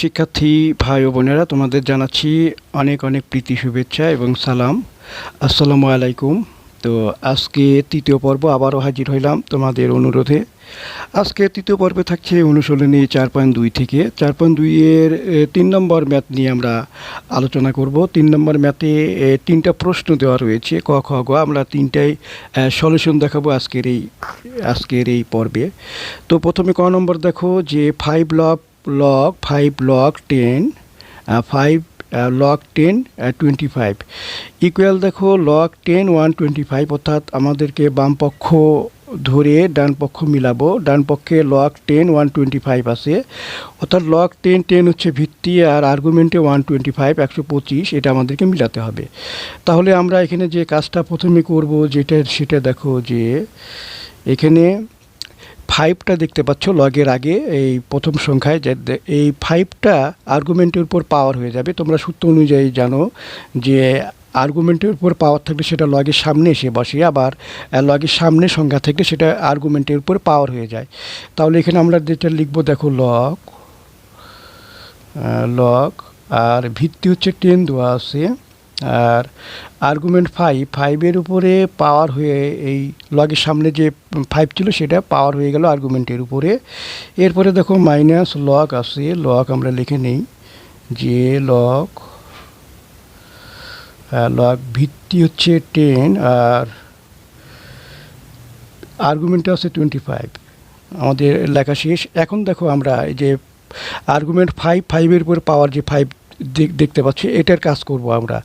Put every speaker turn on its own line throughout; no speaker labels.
শিক্ষার্থী, ভাই ও বোনেরা, তোমাদের জানাচ্ছি অনেক অনেক প্রীতি, শুভেচ্ছা এবং সালাম। আসসালামু আলাইকুম। তো আজকে তৃতীয় পর্ব আবারও হাজির হইলাম তোমাদের অনুরোধে। আজকে তৃতীয় পর্বে থাকছে অনুশীলনী চার পয়েন্ট দুই থেকে। চার পয়েন্ট দুইয়ের তিন নম্বর ম্যাথ নিয়ে আমরা আলোচনা করব। তিন নম্বর ম্যাথে তিনটা প্রশ্ন দেওয়া রয়েছে। ক, খ, গ, আমরা তিনটাই সলিউশন দেখাবো আজকের এই আজকের এই পর্বে। তো প্রথমে ক নম্বর দেখো যে five log log five log ten five log ten twenty five equal দেখো ওয়ান টোয়েন্টি ফাইভ অর্থাৎ আমাদেরকে বাম পক্ষ ধরে ডান পক্ষ মিলাবো। ডান পক্ষে log ten one twenty five আছে। অর্থাৎ লক টেন টেন হচ্ছে ভিত্তি আর আর্গুমেন্টে ওয়ান টোয়েন্টি ফাইভ একশো পঁচিশ, এটা আমাদেরকে মিলাতে হবে। তাহলে আমরা এখানে যে কাজটা প্রথমে করব, যেটা, সেটা দেখো যে এখানে ফাইভটা দেখতে পাচ্ছ লগের আগে এই প্রথম সংখ্যায় যে এই ফাইভটা আর্গুমেন্টের উপর পাওয়ার হয়ে যাবে। তোমরা সূত্র অনুযায়ী জানো যে আর্গুমেন্টের উপর পাওয়ার থাকলে সেটা লগের সামনে এসে বসে, আবার লগের সামনে সংখ্যা থাকলে সেটা আর্গুমেন্টের উপর পাওয়ার হয়ে যায়। তাহলে এখানে আমরা যেটা লিখব, দেখো লক লক আর ভিত্তি হচ্ছে টেন দেওয়া আছে। আর আর্গুমেন্ট ফাইভ ফাইভের উপরে পাওয়ার হয়ে এই লগের সামনে যে ফাইভ ছিল সেটা পাওয়ার হয়ে গেল আর্গুমেন্টের উপরে। এরপরে দেখো মাইনাস লক আছে লক আমরা লিখে নেই যে লক লক ভিত্তি হচ্ছে টেন আর আর্গুমেন্টটা আছে টোয়েন্টি ফাইভ আমাদের লেখা শেষ। এখন দেখো আমরা যে আর্গুমেন্ট ফাইভ ফাইভের উপর পাওয়ার যে ফাইভ দেখতে পাচ্ছি, এটার কাজ করব আমরা।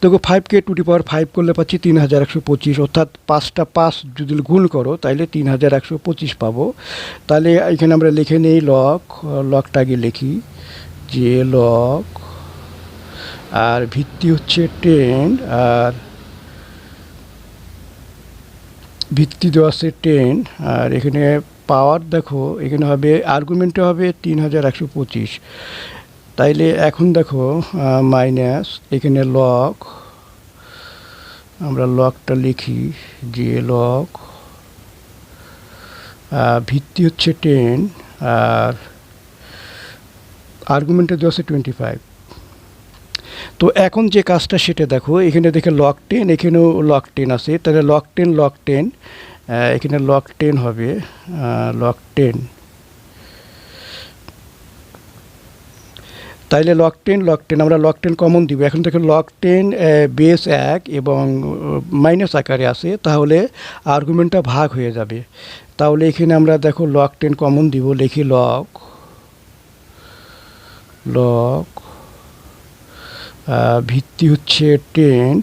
দেখো ফাইভকে টু ডি পাওয়ার ফাইভ করলে পাচ্ছি তিন হাজার একশো পঁচিশ, অর্থাৎ পাঁচটা পাঁচ যদি গুণ করো তাহলে তিন হাজার একশো পঁচিশ পাবো। তাহলে এখানে আমরা লিখে নিই লক লকটা আগে লিখি, যে লক আর ভিত্তি হচ্ছে টেন আর ভিত্তি দেওয়া আছে টেন আর এখানে পাওয়ার দেখো, এখানে হবে আর্গুমেন্টে হবে তিন হাজার একশো পঁচিশ। তাইলে এখন দেখো মাইনাস এখানে লক আমরা লকটা লিখি যে লক ভিত্তি হচ্ছে টেন আর আর্গুমেন্টে দেওয়া আছে টোয়েন্টি ফাইভ তো এখন যে কাজটা সেটা দেখো, এখানে দেখে লক টেন এখানেও লক টেন আছে। তাহলে লক টেন লক টেন এখানে লক টেন হবে লক টেন তাইলে লক টেন লক টেন আমরা লক টেন কমন দিব। এখন দেখো লক টেন বেস এক এবং মাইনাস আকারে আছে, তাহলে আর্গুমেন্টটা ভাগ হয়ে যাবে। তাহলে এখানে আমরা দেখো লক টেন কমন দিব, লিখি লক লক ভিত্তি হচ্ছে টেন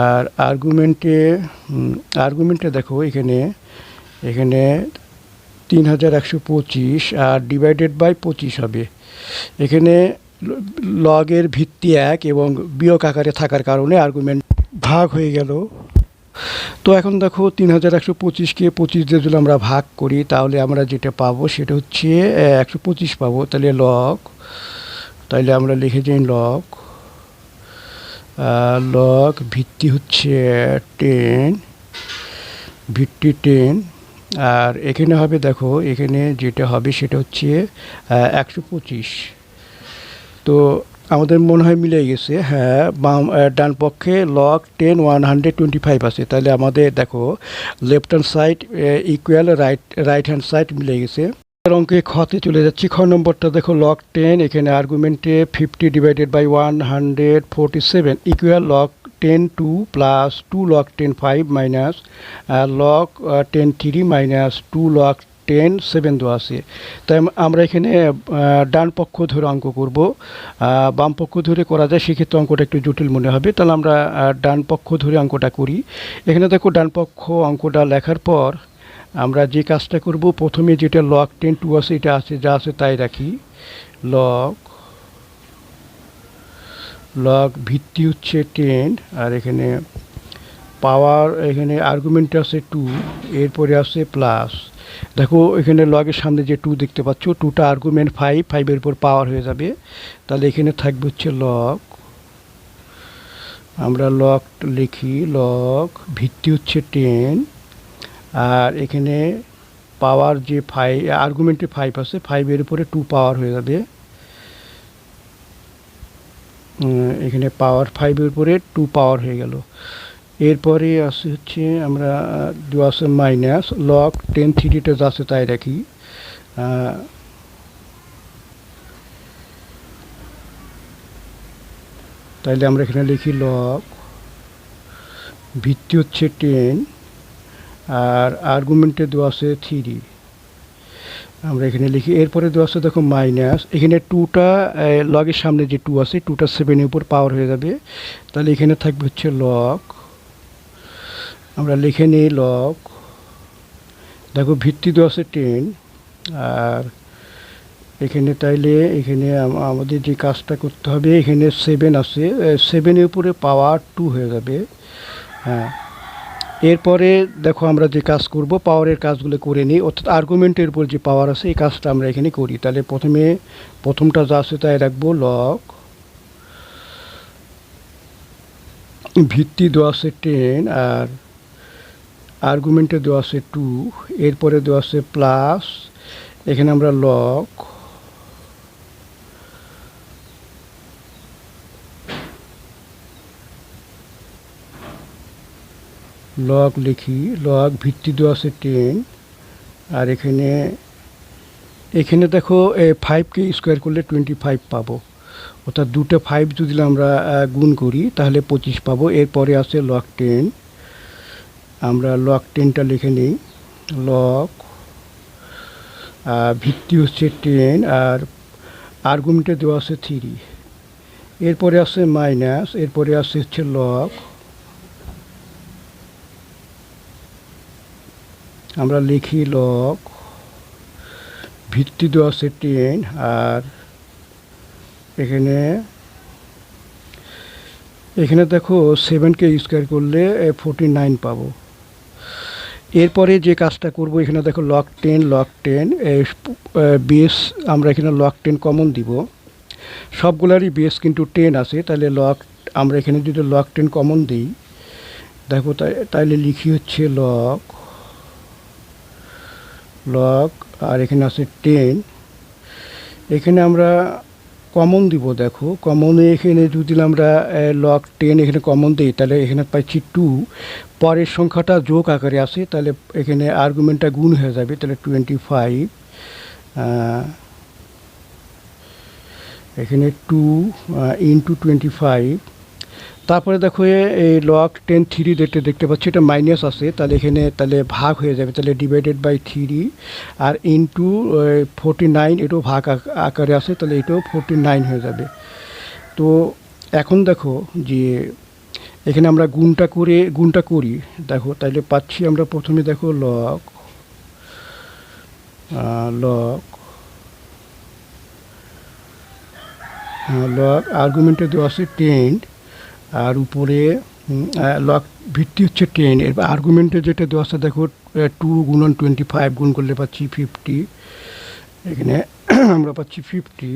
আর আর্গুমেন্টে আর্গুমেন্টে দেখো এখানে এখানে তিন হাজার একশো পঁচিশ আর ডিভাইডেড বাই পঁচিশ হবে। এখানে লগের ভিত্তি এক এবং বিয়োগ আকারে থাকার কারণে আর্গুমেন্ট ভাগ হয়ে গেল। তো এখন দেখো তিন হাজার একশো পঁচিশকে পঁচিশ দিয়ে যদি আমরা ভাগ করি, তাহলে আমরা যেটা পাবো সেটা হচ্ছে একশো পঁচিশ পাবো। তাহলে লগ তাহলে আমরা লিখে যাই লগ লগ ভিত্তি হচ্ছে টেন ভিত্তি টেন আর এখানে হবে, দেখো, এখানে যেটা হবে সেটা হচ্ছে একশো পঁচিশ। তো আমাদের মনে হয় মিলে গেছে হ্যাঁ বাম ডান পক্ষে log ten one hundred twenty five আছে। তাহলে আমাদের, দেখো left hand side equal right right hand side মিলে গেছে। অঙ্কে খতে চলে যাচ্ছি। খ নম্বরটা দেখো লক টেন এখানে আর্গুমেন্টে fifty divided by one hundred forty seven equal log ten two plus two log ten five minus log ten three minus two log ten seven দেওয়া আছে। তাই আম- আমরা এখানে আহ, ডান পক্ষ ধরে অঙ্ক করব। বাম পক্ষ ধরে করা যায় সেক্ষেত্রে অঙ্কটা একটু জটিল মনে হবে। তাহলে আমরা ডান পক্ষ ধরে অঙ্কটা করি। এখানে দেখো ডান পক্ষ অঙ্কটা লেখার পর আমরা যে কাজটা করব প্রথমে যেটা লক টেন টু আছে এটা আছে যা আছে তাই রাখি। লক লক ভিত্তি হচ্ছে টেন আর এখানে পাওয়ার এখানে আর্গুমেন্ট আছে টু এরপরে আছে প্লাস দেখো, এখানে লগের সামনে যে টু দেখতে পাচ্ছ টুটা আর্গুমেন্ট ফাইভ ফাইভের উপর পাওয়ার হয়ে যাবে। তাহলে এখানে থাকবে হচ্ছে লক আমরা লক লিখি লক ভিত্তি হচ্ছে টেন আর এখানে পাওয়ার যে ফাইভ আর্গুমেন্টে ফাইভ আছে ফাইভের উপরে টু পাওয়ার হয়ে যাবে। এখানে পাওয়ার ফাইভের উপরে টু পাওয়ার হয়ে গেল। এরপরে আছে হচ্ছে আমরা দু মাইনাস লক টেন থ্রিটা যা তাই রাখি। তাইলে আমরা এখানে লিখি লক ভিত্তি হচ্ছে টেন আর আর্গুমেন্টে দেওয়া আছে থ্রি আমরা এখানে লিখি, এরপরে দেওয়া আছে দেখো মাইনাস এখানে টুটা লগের সামনে যে টু আছে টুটা সেভেনের উপর পাওয়ার হয়ে যাবে। তাহলে এখানে থাকবে হচ্ছে লক আমরা লিখে নিই লক দেখো ভিত্তি দেওয়া আছে টেন আর এখানে তাইলে, এখানে আমাদের যে কাজটা করতে হবে, এখানে সেভেন আছে সেভেনের উপরে পাওয়ার টু হয়ে যাবে। হ্যাঁ এরপরে দেখো আমরা যে কাজ করব পাওয়ারের কাজগুলো করে নিই। অর্থাৎ আর্গুমেন্টের উপর যে পাওয়ার আছে, এই কাজটা আমরা এখানে করি। তাহলে প্রথমে, প্রথমটা যা আছে তাই রাখব। লক ভিত্তি দেওয়া আছে টেন আর আর্গুমেন্টে দেওয়া আছে টু এরপরে দেওয়া আছে প্লাস এখানে আমরা লক লগ লিখি লগ ভিত্তি দেওয়া আছে টেন আর এখানে এখানে দেখো ফাইভকে স্কোয়ার করলে টোয়েন্টি ফাইভ পাবো অর্থাৎ দুটো ফাইভ যদি আমরা গুণ করি তাহলে পঁচিশ পাবো এরপরে আছে লক টেন আমরা লক টেনটা লিখে নিই লক ভিত্তি হচ্ছে টেন আর আর্গুমেন্টে দেওয়া আছে থ্রি এরপরে আছে মাইনাস এরপরে আছে হচ্ছে লক আমরা লিখি লক ভিত্তি দেওয়া আছে টেন আর এখানে এখানে দেখো সেভেনকে স্কোয়ার করলে ফোরটি নাইন পাবো। এরপরে যে কাজটা করব, এখানে দেখো log ten log ten base আমরা এখানে লক টেন কমন দিব। সবগুলারই বেস কিন্তু টেন আছে, তাহলে লক আমরা এখানে যদি লক টেন কমন দিই, দেখো তাই, তাইলে লিখি হচ্ছে লক লক আর এখানে আছে টেন এখানে আমরা কমন দিব, দেখো। কমনে এখানে যদি আমরা লক টেন এখানে কমন দিই, তাহলে এখানে পাচ্ছি টু। পরের সংখ্যাটা যোগ আকারে আসে তাহলে এখানে আর্গুমেন্টটা গুণ হয়ে যাবে, তাহলে টোয়েন্টি ফাইভ এখানে টু ইন্টু টোয়েন্টি ফাইভ তারপরে দেখো এই লক টেন থ্রি দেখতে দেখতে পাচ্ছি, এটা মাইনাস আছে, তাহলে এখানে তাহলে ভাগ হয়ে যাবে, তাহলে ডিভাইডেড বাই থ্রি আর ইন্টু ফোরটি নাইন এটাও ভাগ আকারে আছে, তাহলে এটাও ফোরটি নাইন হয়ে যাবে। তো এখন দেখো যে এখানে আমরা গুণটা করে, গুণটা করি, দেখো, তাহলে পাচ্ছি আমরা প্রথমে দেখো লক লক লক আর্গুমেন্টে দেওয়া আছে টেন আর উপরে লক ভিত্তি হচ্ছে টেন এর আর্গুমেন্টে যেটা দেওয়া আছে, দেখো টু গুণন টোয়েন্টি ফাইভ গুণ করলে পাচ্ছি ফিফটি এখানে আমরা পাচ্ছি ফিফটি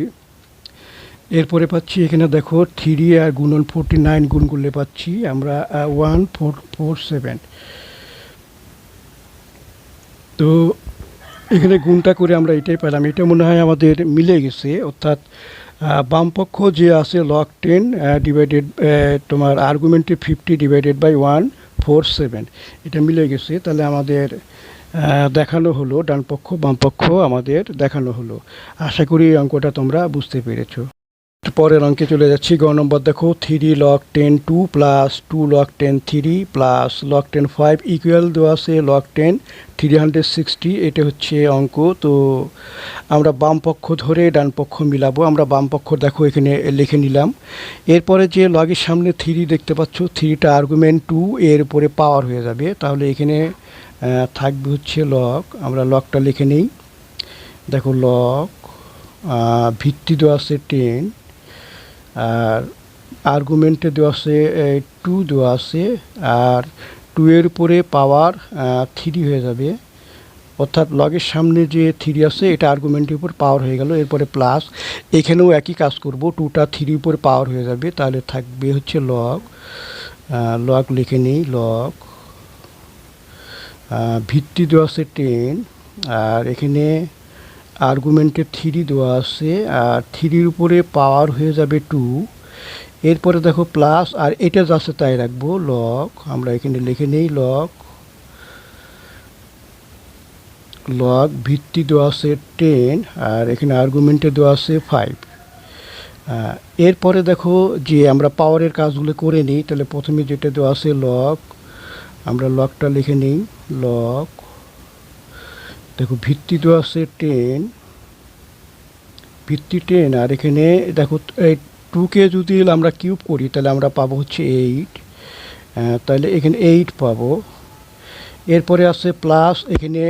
এরপরে পাচ্ছি এখানে, দেখো থ্রি আর গুণন ফোরটি নাইন গুণ করলে পাচ্ছি আমরা ওয়ান ফোর ফোর সেভেন তো এখানে গুণটা করে আমরা এটাই পেলাম। এটা মনে হয় আমাদের মিলে গেছে, অর্থাৎ বামপক্ষ যে আছে লক টেন ডিভাইডেড তোমার আর্গুমেন্টে fifty divided by one four seven এটা মিলে গেছে, তাহলে আমাদের দেখানো হলো ডান পক্ষ বামপক্ষ আমাদের দেখানো হলো। আশা করি এই অঙ্কটা তোমরা বুঝতে পেরেছ। পরের অঙ্কে চলে যাচ্ছি। গ নম্বর দেখো three log ten two plus two log ten three plus log ten five equal দেওয়া আছে log ten three hundred sixty এটা হচ্ছে অঙ্ক। তো আমরা বাম পক্ষ ধরে ডান পক্ষ মিলাবো। আমরা বাম পক্ষ দেখো, এখানে লিখে নিলাম। এরপরে যে লগের সামনে থ্রি দেখতে পাচ্ছ থ্রিটা আর্গুমেন্ট টু এর উপরে পাওয়ার হয়ে যাবে। তাহলে এখানে থাকবে হচ্ছে লক আমরা লকটা লিখে নিই। দেখো লক ভিত্তি দেওয়া আছে টেন আর আর্গুমেন্টে দেওয়া আছে টু দেওয়া আছে, আর টু এর উপরে পাওয়ার থ্রি হয়ে যাবে। অর্থাৎ লগের সামনে যে থ্রি আছে, এটা আর্গুমেন্টের উপর পাওয়ার হয়ে গেল, এরপরে প্লাস এখানেও একই কাজ করব টুটা থ্রির উপর পাওয়ার হয়ে যাবে, তাহলে থাকবে হচ্ছে লগ লগ লিখে নিই লগ ভিত্তি দেওয়া আছে টেন আর এখানে আর্গুমেন্টে থ্রি দেওয়া আছে, আর থ্রির উপরে পাওয়ার হয়ে যাবে টু এরপরে দেখো প্লাস আর এটা যাচ্ছে তাই রাখব লক আমরা এখানে লিখে নেই লক লক ভিত্তি দেওয়া আছে টেন আর এখানে আর্গুমেন্টে দেওয়া আছে ফাইভ এরপরে দেখো যে আমরা পাওয়ারের কাজগুলো করে নিই, তাহলে প্রথমে যেটা দেওয়া আছে লক আমরা লকটা লিখে নিই লক দেখো ভিত্তি দেওয়া আছে টেন ভিত্তি টেন আর এখানে দেখো, এই টুকে যদি আমরা কিউব করি, তাহলে আমরা পাবো হচ্ছে এইট তাহলে এখানে এইট পাবো। এরপরে আছে প্লাস এখানে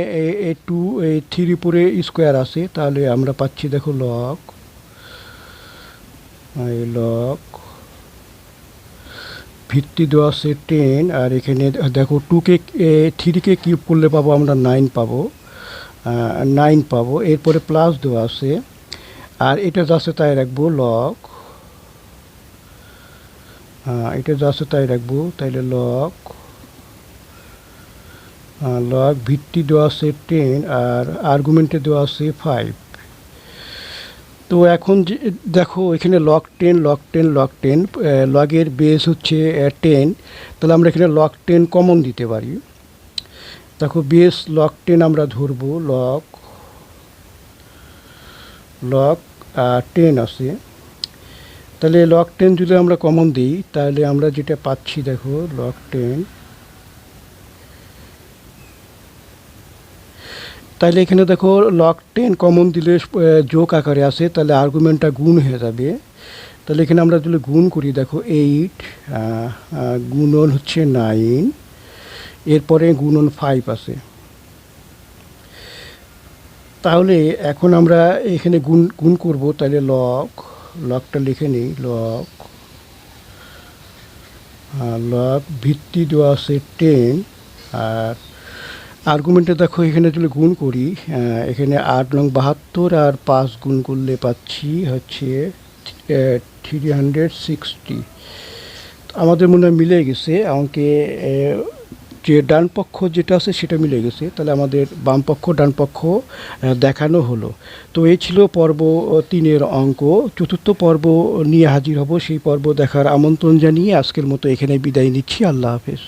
এই টু এই থ্রি পরে স্কোয়ার আছে, তাহলে আমরা পাচ্ছি দেখো লক লক ভিত্তি দেওয়া আছে টেন আর এখানে দেখো টুকে থ্রিকে কিউব করলে পাবো, আমরা নাইন পাবো। নাইন পাবো। এরপরে প্লাস দেওয়া আছে। আর এটা যাচ্ছে তাই রাখব লক এটা যাচ্ছে তাই রাখব। তাইলে লক লগ ভিত্তি দেওয়া আছে টেন আর আর্গুমেন্টে দেওয়া আছে ফাইভ তো এখন যে, দেখো, এখানে log ten log ten log ten লগের বেস হচ্ছে টেন তাহলে আমরা এখানে লক টেন কমন দিতে পারি। দেখো বেস লক টেন আমরা ধরবো লক লক টেন আছে। তাহলে লক টেন যদি আমরা কমন দিই, তাহলে আমরা যেটা পাচ্ছি, দেখো লক টেন তাহলে এখানে দেখো লক টেন কমন দিলে যোগ আকারে আছে তাহলে আর্গুমেন্টটা গুণ হয়ে যাবে। তাহলে এখানে আমরা যদি গুণ করি, দেখো এইট গুণন হচ্ছে নাইন এরপরে গুণন ফাইভ আছে। তাহলে এখন আমরা এখানে গুণ গুণ করব, তাহলে লক লকটা লিখে নিই লক লক ভিত্তি দেওয়া আছে টেন আর আর্গুমেন্টে দেখো এখানে যদি গুণ করি এখানে আট নং বাহাত্তর আর পাঁচ গুণ করলে পাচ্ছি হচ্ছে থ্রি হান্ড্রেড সিক্সটি আমাদের মনে হয় মিলে গেছে, আমাকে যে ডান পক্ষ যেটা আছে সেটা মিলে গেছে। তাহলে আমাদের বাম পক্ষ, ডান পক্ষ দেখানো হলো। তো এই ছিল পর্ব তিনের অঙ্ক। চতুর্থ পর্ব নিয়ে হাজির হব। সেই পর্ব দেখার আমন্ত্রণ জানিয়ে আজকের মতো এখানে বিদায় নিচ্ছি। আল্লাহ হাফেজ।